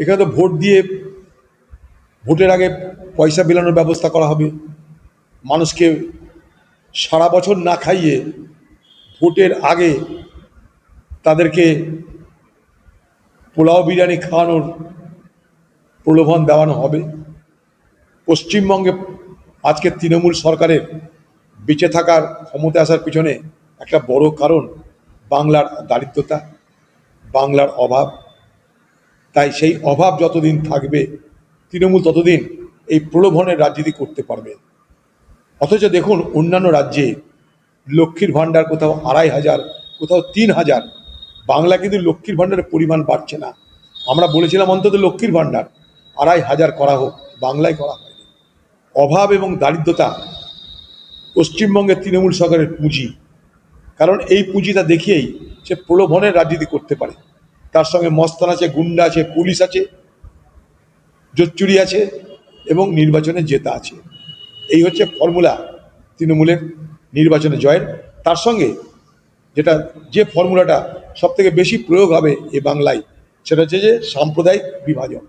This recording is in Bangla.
এখানে তো ভোট দিয়ে ভোটের আগে পয়সা বিলানোর ব্যবস্থা করা হবে। মানুষকে সারা বছর না খাইয়ে ভোটের আগে তাদেরকে পোলাও বিরিয়ানি খাওয়ানোর প্রলোভন দেওয়ানো হবে। পশ্চিমবঙ্গে আজকে তৃণমূল সরকারের বেঁচে থাকার ক্ষমতা আসার পিছনে একটা বড় কারণ বাংলার দারিদ্রতা, বাংলার অভাব। তাই সেই অভাব যতদিন থাকবে, তৃণমূল ততদিন এই প্রলোভনের রাজনীতি করতে পারবে। অথচ দেখুন, অন্যান্য রাজ্যে লক্ষ্মীর ভাণ্ডার কোথাও আড়াই হাজার, কোথাও তিন হাজার। বাংলা কিন্তু লক্ষ্মীর ভাণ্ডারের পরিমাণ বাড়ছে না। আমরা বলেছিলাম অন্তত লক্ষ্মীর ভাণ্ডার আড়াই হাজার করা হোক, বাংলায় করা হয়নি। অভাব এবং দারিদ্রতা পশ্চিমবঙ্গের তৃণমূল সরকারের পুঁজি। কারণ এই পুঁজিটা দেখিয়েই সে প্রলোভনের রাজনীতি করতে পারে। তার সঙ্গে মস্তান আছে, গুন্ডা আছে, পুলিশ আছে, জোচ্চুরি আছে এবং নির্বাচনে জেতা আছে। এই হচ্ছে ফর্মুলা তৃণমূলের নির্বাচনে জয়ের। তার সঙ্গে যেটা, যে ফর্মুলাটা সবথেকে বেশি প্রয়োগ হবে এ বাংলায়, সেটা হচ্ছে যে সাম্প্রদায়িক বিভাজন।